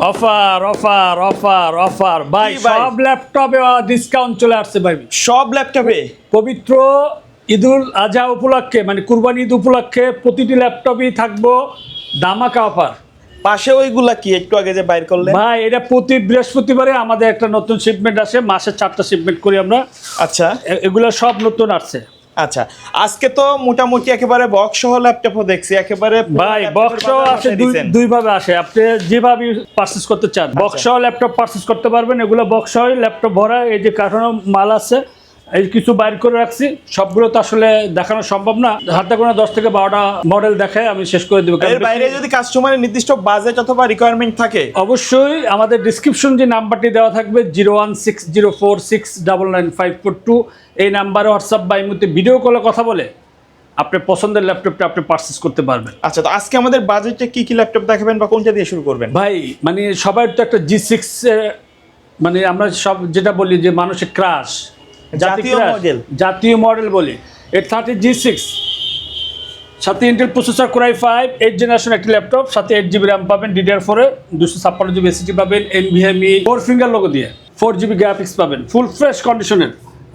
Offer offer offer offer. ভাই? সব ল্যাপটপে ডিসকাউন্ট চলে আসছে ভাই। সব ল্যাপটপে? পবিত্র ঈদুল আজহা উপলক্ষে মানে কুরবানি ঈদ উপলক্ষে প্রতিটি ল্যাপটপই থাকব দামাকা অফার। পাশে ওইগুলা কি? একটু আগে যে বাইর করলেন। ভাই এটা প্রতি বৃহস্পতিবারে আমাদের একটা নতুন শিপমেন্ট আসে। মাসে চারটা শিপমেন্ট করি আমরা। আচ্ছা। এগুলো সব নতুন আসছে। আচ্ছা আজকে তো মোটামুটি একেবারে বক্স সহ ল্যাপটপও দেখছি একেবারে ভাই বক্স সহ আসে দুই ভাবে আসে। আপনি যেভাবে পারচেস করতে চান বক্স সহ ল্যাপটপ পারচেস করতে পারবেন এগুলো বক্স হয় ল্যাপটপ ভরা এই যে কাঠানো মাল আছে এই কিছু বাইর করে রাখছি। সবগুলো তো আসলে দেখানো সম্ভব না। হাতে কোনো দশ থেকে বারোটা মডেল দেখায় আমি শেষ করে দেবো। এর বাইরে যদি কাস্টমারের নির্দিষ্ট বাজেট অথবা রিকোয়ারমেন্ট থাকে। অবশ্যই আমাদের ডিসক্রিপশন যে নাম্বারটি দেওয়া থাকবে zero one six zero four six double nine five four two এই নাম্বারে হোয়াটসঅ্যাপ বা এই ভিডিও কলে কথা বলে আপনার পছন্দের ল্যাপটপটা আপনি পারচেস করতে পারবেন। আচ্ছা তো আজকে আমাদের বাজেটে কি কি ল্যাপটপ দেখাবেন বা কোনটা দিয়ে শুরু করবেন? ভাই মানে সবার তো একটা জি সিক্স মানে আমরা সব যেটা বলি যে মানুষের ক্রাশ জাতীয় model। জাতীয় মডেল বলি। এর থার্টি জি সিক্স সাথে Intel processor core i five eight generation একটি ল্যাপটপ সাথে এইট জিবি র্যাম পাবেন ডিডিআর ফোরে দুশো ছাপ্পান্ন জিবি এসিটি পাবেন এনভিএমই ফোর ফিঙ্গার লোগো দিয়ে ফোর জিবি গ্রাফিক্স পাবেন ফুল ফ্রেশ কন্ডিশনের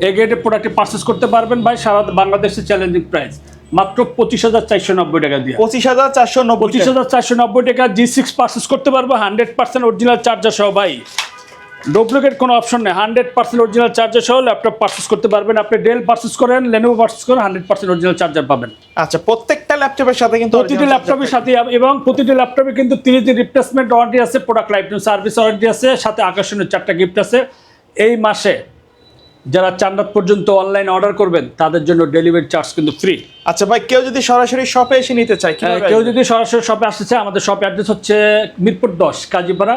এই গ্রেডের প্রোডাক্টে পারচেস করতে পারবেন ভাই সারা বাংলাদেশের চ্যালেঞ্জিং প্রাইস মাত্র পঁচিশ হাজার চারশো নব্বই টাকা দিয়ে। পঁচিশ হাজার চারশো নব্বই পঁচিশ হাজার চারশো নব্বই টাকা জি সিক্স পার্সেস করতে পারব হান্ড্রেড পার্সেন্ট অরিজিনাল চার্জার সহ ভাই। ডুপ্লিকেট কোনো অপশন নেই। হান্ড্রেড পার্সেন্ট অরিজিনাল চার্জার সহ ল্যাপটপ পার্সেস করতে পারবেন। আপনি ডেল পার্সেস করেন লেনোভো পার্সেস করেন হান্ড্রেড পার্সেন্ট অরিজিনাল চার্জার পাবেন। আচ্ছা প্রত্যেকটা ল্যাপটপের সাথে কিন্তু প্রতিটি ল্যাপটপের সাথে এবং প্রতিটি ল্যাপটপে কিন্তু তিরিশ দিন রিপ্লেসমেন্ট ওয়ারেন্টি আছে প্রোডাক্ট লাইফ সার্ভিস ওয়ারেন্টি আছে সাথে আকর্ষণীয় চারটা গিফট আছে। এই মাসে যারা চান্দাত পর্যন্ত অনলাইন অর্ডার করবেন তাদের জন্য ডেলিভারি চার্জ কিন্তু ফ্রি আচ্ছা ভাই কেউ যদি সরাসরি শপে এসে নিতে চায় কেউ যদি সরাসরি শপে আসতে চায় আমাদের শপ অ্যাড্রেস হচ্ছে মিরপুর দশ কাজীপাড়া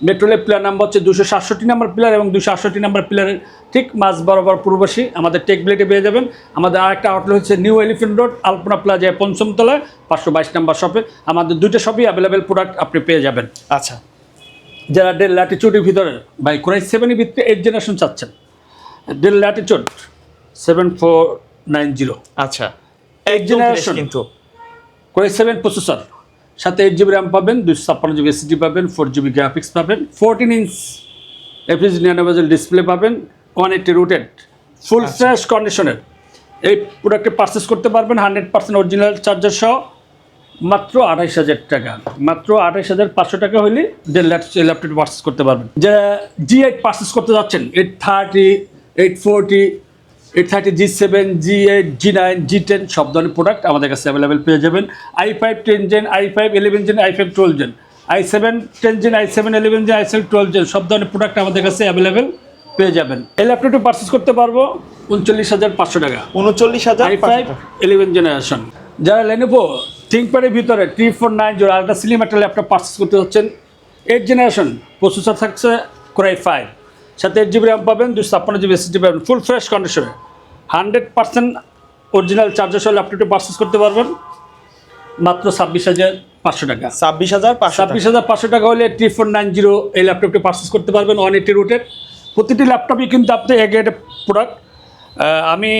মেট্রোলের প্লেয়ার নাম্বার হচ্ছে দুশো সাতষট্টি নাম্বার প্লেয়ার এবং দুশো আটষট্টি নাম্বার প্লেয়ারের ঠিক মাঝ বরাবর পূর্বশী আমাদের টেক ব্লেটে পেয়ে যাবেন। আমাদের আরেকটা আউটলেট হচ্ছে নিউ এলিফেন্ট রোড আলপনা প্লাজায় পঞ্চমতলায় পাঁচশো বাইশ নাম্বার শপে আমাদের দুটো শপই অ্যাভেলেবেল প্রোডাক্ট আপনি পেয়ে যাবেন। আচ্ছা। যারা ডেল ল্যাটিচিউডের ভিতরে বাই কোরাই সেভেনের ভিতরে এইট জেনারেশন চাচ্ছেন Dell Latitude seven four nine zero আচ্ছা। এইট জেনারেশন কিন্তু। কোরাই সেভেন প্রসেসর সাথে এইট জিবি র্যাম পাবেন দুশো ছাপ্পান্ন জিবি এসিডি পাবেন ফোর জিবি গ্রাফিক্স পাবেন ফোরটিন ইঞ্চ এফএস নিয়ানোভেজেল ডিসপ্লে পাবেন এইটি রুটেড ফুল ফ্রেশ কন্ডিশনের এই প্রোডাক্টে পারচেস করতে পারবেন হান্ড্রেড পার্সেন্ট অরিজিনাল চার্জার সহ মাত্র আঠাইশ হাজার টাকা। মাত্র আঠাইশ হাজার পাঁচশো টাকা হলে ডেল ল্যাপটপ পারচেস করতে পারবেন। যারা জি এইট পারচেস করতে যাচ্ছেন eight thirty eight forty eight thirty G seven G eight G nine G ten সব ধরনের প্রোডাক্ট আমাদের কাছে অ্যাভেলেবেল পেয়ে যাবেন। I five ten gen I five eleven gen I five twelve gen I seven ten gen I seven eleven gen I seven twelve gen সব ধরনের product আমাদের কাছে অ্যাভেলেবেল পেয়ে যাবেন। এই ল্যাপটপটি পারচেস করতে পারব উনচল্লিশ হাজার পাঁচশো টাকা। উনচল্লিশ হাজার আই ফাইভ ইলেভেন জেনারেশন যারা লেনোভো থিঙ্কপ্যাডের ভিতরে three four nine zero ultra slim একটা ল্যাপটপ পারচেস করতে হচ্ছেন এইট জেনারেশন প্রসেসর থাকছে কোরাই ফাইভ সাথে এইট জিবি র্যাম পাবেন দুশো ছাপ্পান্ন জিবি এসিডি পাবেন ফুল ফ্রেশ কন্ডিশনে হান্ড্রেড পার্সেন্ট অরিজিনাল চার্জার সহ ল্যাপটপটি পারচেস করতে পারবেন। মাত্র ছাব্বিশ হাজার পাঁচশো টাকা। ছাব্বিশ হাজার ছাব্বিশ হাজার পাঁচশো টাকা হলে থ্রি ফোর নাইন জিরো এই ল্যাপটপটি পারচেস করতে পারবেন ওয়ান এইটি রুটের প্রতিটি ল্যাপটপই কিন্তু আপনি এগ্রেড প্রোডাক্ট আমি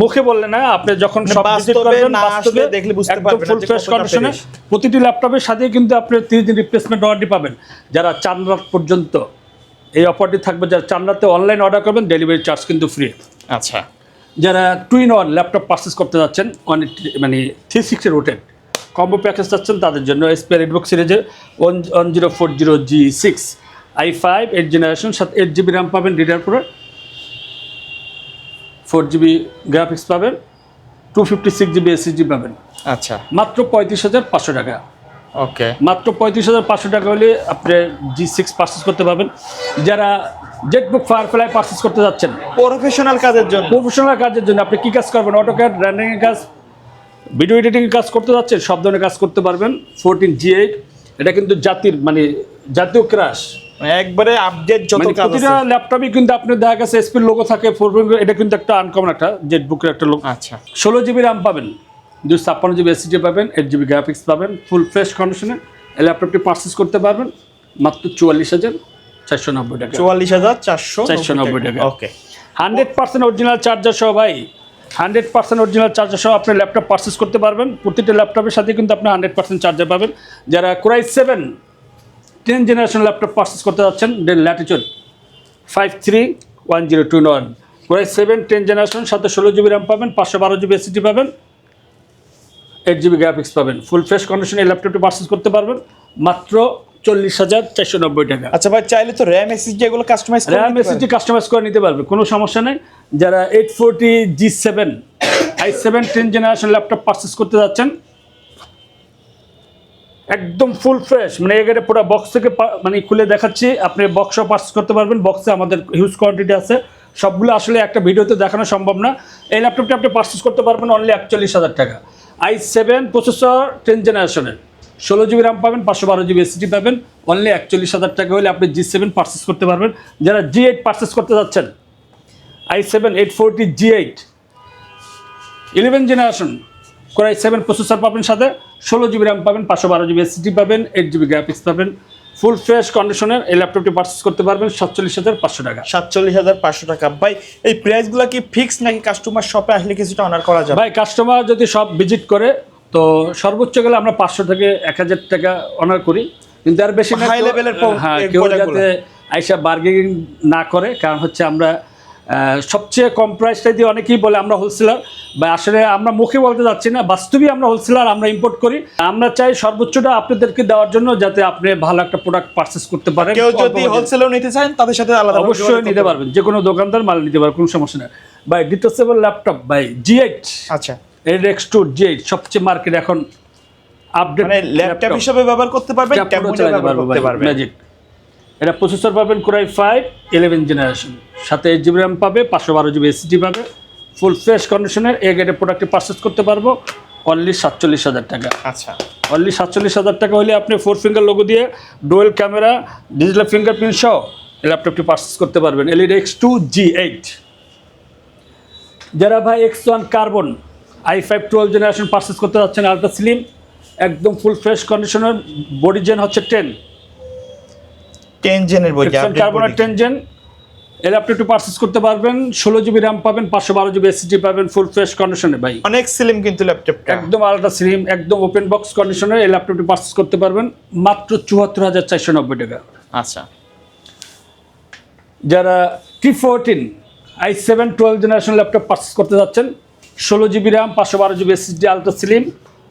মুখে বললে না আপনি যখন মানে সব করবেন, বাস্তবে দেখলে বুঝতে পারবেন ফুল ফ্রেশ কন্ডিশনে প্রতিটি ল্যাপটপের সাথেই কিন্তু আপনি তিরিশ দিন রিপ্লেসমেন্ট ওয়ারেন্টি পাবেন। যারা চার রাত পর্যন্ত এই অফারটি থাকবে যারা চার রাতে অনলাইন অর্ডার করবেন ডেলিভারি চার্জ কিন্তু ফ্রি। আচ্ছা। যারা টুইন ওয়ান ল্যাপটপ পারচেস করতে যাচ্ছেন ওয়ান মানে three sixty rotated combo package চাচ্ছেন তাদের জন্য এসপি রেডবুক সিরিজের one one zero four zero G six I five eight generation সাথে এইট জিবি র্যাম পাবেন ডিডার পরে ফোর জিবি গ্রাফিক্স পাবেন two fifty six GB SSD পাবেন। আচ্ছা। মাত্র পঁয়ত্রিশ হাজার পাঁচশো টাকা। ওকে মাত্র পঁয়ত্রিশ হাজার পাঁচশো টাকা হলে আপনি জি সিক্স পারচেস করতে পারবেন। যারা জেটবুক ফায়ারফ্লাই পারচেস করতে যাচ্ছেন প্রফেশনাল কাজের জন্য। প্রফেশনাল কাজের জন্য আপনি কী কাজ করবেন? অটোক্যাড র্যান্ডিংয়ের কাজ ভিডিও এডিটিংয়ের কাজ করতে যাচ্ছেন সব ধরনের কাজ করতে পারবেন। ফোরটিন জি এইট এটা কিন্তু জাতির মানে জাতীয় ক্রাশ একবারে আপডেট যত মানে কাজ প্রতিটা ল্যাপটপে কিন্তু আপনি দেখা গেছে এসপির লোগো থাকে ফোর এটা কিন্তু একটা আনকমন একটা জেট বুকের একটা লোক আচ্ছা। ষোলো জিবি র্যাম পাবেন। দুশো ছাপ্পান্ন জিবি এসিজি পাবেন এইট জিবি গ্রাফিক্স পাবেন ফুল ফ্রেশ কন্ডিশনে এই ল্যাপটপটি পারচেস করতে পারবেন মাত্র চুয়াল্লিশ হাজার চারশো নব্বই টাকা। চুয়াল্লিশ হাজার চারশো 490 টাকা। Okay. Hundred percent original charger সহ ভাই হান্ড্রেড পার্সেন্ট অরিজিনাল চার্জার সহ আপনি ল্যাপটপ পারচেস করতে পারবেন। প্রতিটা ল্যাপটপের সাথে কিন্তু আপনি হান্ড্রেড পার্সেন্ট চার্জার পাবেন। যারা core i seven ten generation laptop purchase করতে যাচ্ছেন Dell Latitude five three one zero two one core i seven ten generation সাথে ষোলো জিবি র্যাম পাবেন পাঁচশো বারো জিবি এসিডি পাবেন। এইট জিবি গ্রাফিক্স পাবেন। ফুল ফ্রেশ কন্ডিশনে ল্যাপটপটি পারচেস করতে পারবেন। মাত্র চল্লিশ হাজার চারশো নব্বই টাকা। আচ্ছা ভাই চাইলে তো র্যাম এসএসডি এগুলো কাস্টমাইজ র্যাম। এসএসডি কাস্টমাইজ করে নিতে পারবে কোনো সমস্যা নেই। যারা eight forty G seven I seven ten generation laptop purchase করতে যাচ্ছেন একদম ফুল ফ্রেশ মানে এখানে পুরো বক্স থেকে মানে খুলে দেখাচ্ছি আপনি বক্সও পারচেস করতে পারবেন বক্সে আমাদের হিউজ কোয়ান্টিটি আছে। সবগুলো আসলে একটা ভিডিওতে দেখানো সম্ভব না। এই ল্যাপটপটি আপনি পারচেস করতে পারবেন অনলি একচল্লিশ হাজার টাকা। আই সেভেন প্রসেসর টেন জেনারেশনের ষোলো জিবি র্যাম পাবেন, পাঁচশো বারো জিবি এসিডি পাবেন। অনলি একচল্লিশ হাজার টাকা হলে আপনি জি সেভেন পারচেস করতে পারবেন। যারা জি এইট পারচেস করতে যাচ্ছেন, I seven eight forty G eight eleven generation করে আই সেভেন প্রসেসর পাবেন সাথে। ষোলো জিবি র্যাম পাবেন, পাঁচশো বারো জিবি এসিডি পাবেন এইট জিবি গ্রাফিক্স পাবেন। ফুল ফ্রেশ কন্ডিশনের এই ল্যাপটপটি পারচেস করতে পারবেন সাতচল্লিশ হাজার পাঁচশো টাকা। সাতচল্লিশ হাজার পাঁচশো টাকা। ভাই এই প্রাইসগুলো কি ফিক্স নাকি কাস্টমার শপে আসলে কিছুটা অনার করা যাবে? ভাই কাস্টমার যদি সব ভিজিট করে তো সর্বোচ্চ গেলে আমরা পাঁচশো থেকে এক হাজার টাকা অনার করি। কিন্তু আর বেশি হাই প- হ্যাঁ কেউ যাতে আইসা বার্গেনিং না করে কারণ হচ্ছে আমরা সবচেয়ে কম প্রাইসটা দিয়ে অনেকেই বলে আমরা হোলসেলার বা আসলে আমরা মুখে বলতে যাচ্ছি না বাস্তবই আমরা হোলসেলার আমরা ইম্পোর্ট করি। আমরা চাই সর্বোচ্চটা আপনাদেরকে দেওয়ার জন্য যাতে আপনি ভালো একটা প্রোডাক্ট পারচেস করতে পারেন। কেউ যদি। হোলসেলও নিতে চান তাদের সাথে আলাদা অবশ্যই নিতে পারবেন। যে কোনো দোকানদার মাল নিতে পারবেন কোনো সমস্যা নেই। By detachable laptop by G eight আচ্ছা। এর এক্স টু জি এইট সবচেয়ে মার্কেট এখন আপডেট মানে ল্যাপটপ হিসেবে ব্যবহার করতে পারবেন ট্যাবলেটও ব্যবহার করতে পারবেন। ম্যাজিক এটা প্রসেসর পাবেন core i five eleven generation সাথে এইট জিবি র্যাম পাবে পাঁচশো বারো জিবি এসিডি পাবে। ফুল ফ্রেশ কন্ডিশনের এ গেটে প্রোডাক্টটি পারচেস করতে পারব। অনলি সাতচল্লিশ হাজার টাকা। আচ্ছা। অনলি সাতচল্লিশ হাজার টাকা হলে আপনি ফোর ফিঙ্গার লোগো দিয়ে ডুয়েল ক্যামেরা ডিজিটাল ফিঙ্গারপ্রিন্ট সহ ল্যাপটপটি পারচেস করতে পারবেন। LED X two G eight যারা ভাই X one carbon I five twelve generation purchase করতে যাচ্ছেন আলট্রা স্লিম একদম ফুল ফ্রেশ কন্ডিশনের বডি জেন হচ্ছে টেন টেন জেনের বই কার্বনের টেন জেন এই ল্যাপটপটি পারচেস করতে পারবেন ষোলো জিবি র্যাম পাবেন পাঁচশো বারো জিবি এসএসডি পাবেন ফুল ফ্রেশ কন্ডিশনে ভাই। অনেক স্লিম কিন্তু ল্যাপটপটা একদম আলাদা স্লিম একদম ওপেন বক্স কন্ডিশনের এই ল্যাপটপটি পারচেস করতে পারবেন মাত্র চুয়াত্তর হাজার চারশো নব্বই টাকা। আচ্ছা। যারা T fourteen I seven twelve generation laptop purchase করতে যাচ্ছেন ষোলো জিবি র্যাম পাঁচশো বারো GB SSD ultra slim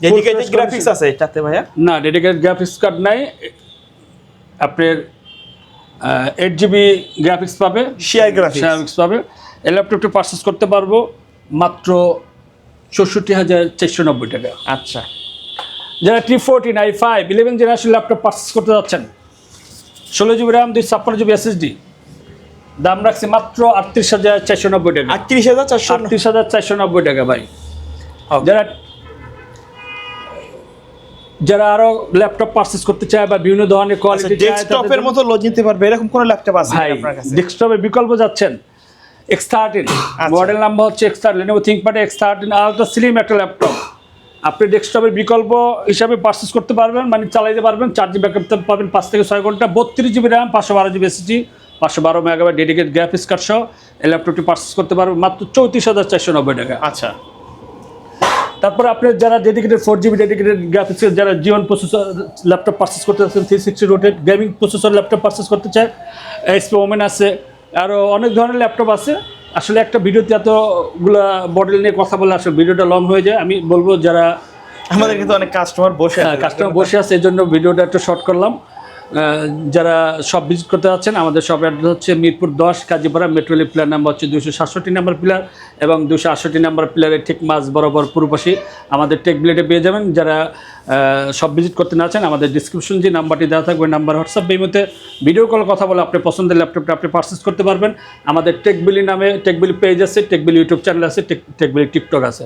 dedicated graphics আছে এটাতে ভাইয়া? না ডেডিকেটেড গ্রাফিক্স কার্ড নাই। আপনার এইট জিবি গ্রাফিক্স পাবে শেয়ার গ্রাফিক্স গ্রাফিক্স পাবে। এই ল্যাপটপটি পারচেস করতে পারব মাত্র চৌষট্টি হাজার চারশো নব্বই টাকা। আচ্ছা। যারা T fourteen I five eleven generation laptop purchase করতে যাচ্ছেন ষোলো জিবি র্যাম দুই ছাপ্পান্ন জিবি এসএসডি দাম রাখছি মাত্র আটত্রিশ হাজার চারশো নব্বই টাকা। আটত্রিশ হাজার চারশো আটত্রিশ হাজার চারশো নব্বই টাকা ভাই. যারা যারা আরও ল্যাপটপ পারচেস করতে চায় বা বিভিন্ন ধরনের আচ্ছা কোয়ালিটি ডেস্কটপের মতো লোড নিতে পারবে এরকম কোন ল্যাপটপ আছে আপনার কাছে? ডেস্কটপের বিকল্প যাচ্ছেন এক্স থার্টিন মডেল নাম্বার হচ্ছে X thirteen Lenovo ThinkPad X thirteen ultra slim একটা ল্যাপটপ আপনি ডেস্কটপের বিকল্প হিসাবে পারচেস করতে পারবেন মানে চালাইতে পারবেন চার জিবি ব্যাকআপ পাবেন পাঁচ থেকে ছয় ঘণ্টা বত্রিশ জিবি র্যাম পাঁচশো বারো জিবি এসএসডি পাঁচশো বারো মেগাবাইট ডেডিকেট গ্রাফিক্স কার্ড সহ এই ল্যাপটপটি পারচেস করতে পারবেন মাত্র চৌত্রিশ হাজার চারশো নব্বই টাকা। আচ্ছা। তারপরে আপনি যারা ডেডিকেটেড ফোর জিবি ডেডিকেটেড গ্রাফিক্সের যারা জীবন প্রসেসর ল্যাপটপ পারচেস করতে চাচ্ছেন three sixty rotated gaming processor laptop purchase করতে চায় এসপি ওমেন আছে আরও অনেক ধরনের ল্যাপটপ আছে। আসলে একটা ভিডিওতে এতগুলা মডেল নিয়ে কথা বলে আসলে ভিডিওটা লং হয়ে যায়। আমি বলব যারা আমাদের কিন্তু অনেক কাস্টমার বসে কাস্টমার বসে আছে এই জন্য ভিডিওটা একটু শর্ট করলাম। যারা সব ভিজিট করতে যাচ্ছেন, আমাদের সব অ্যাড্রেস হচ্ছে মিরপুর দশ, কাজীপাড়া মেট্রোলি প্লেয়ার নাম্বার হচ্ছে দুশো সাতষট্টি নাম্বার প্লেয়ার এবং দুশো আটষট্টি নাম্বার প্লেয়ারের ঠিক মাঝ বরাবর পূর্বপাশে আমাদের টেক বিলেটে পেয়ে যাবেন। যারা সব ভিজিট করতে না চান, আমাদের ডিসক্রিপশন যে নাম্বারটি দেওয়া থাকবে নাম্বার হোয়াটসঅ্যাপ এই মধ্যে ভিডিও কল কথা বলে আপনি পছন্দের ল্যাপটপটা আপনি পারচেস করতে পারবেন। আমাদের টেকবিলি নামে টেকবিলি পেজ আছে টেকবিলি ইউটিউব চ্যানেল আছে টেক টেকবিলি টিকটক আছে।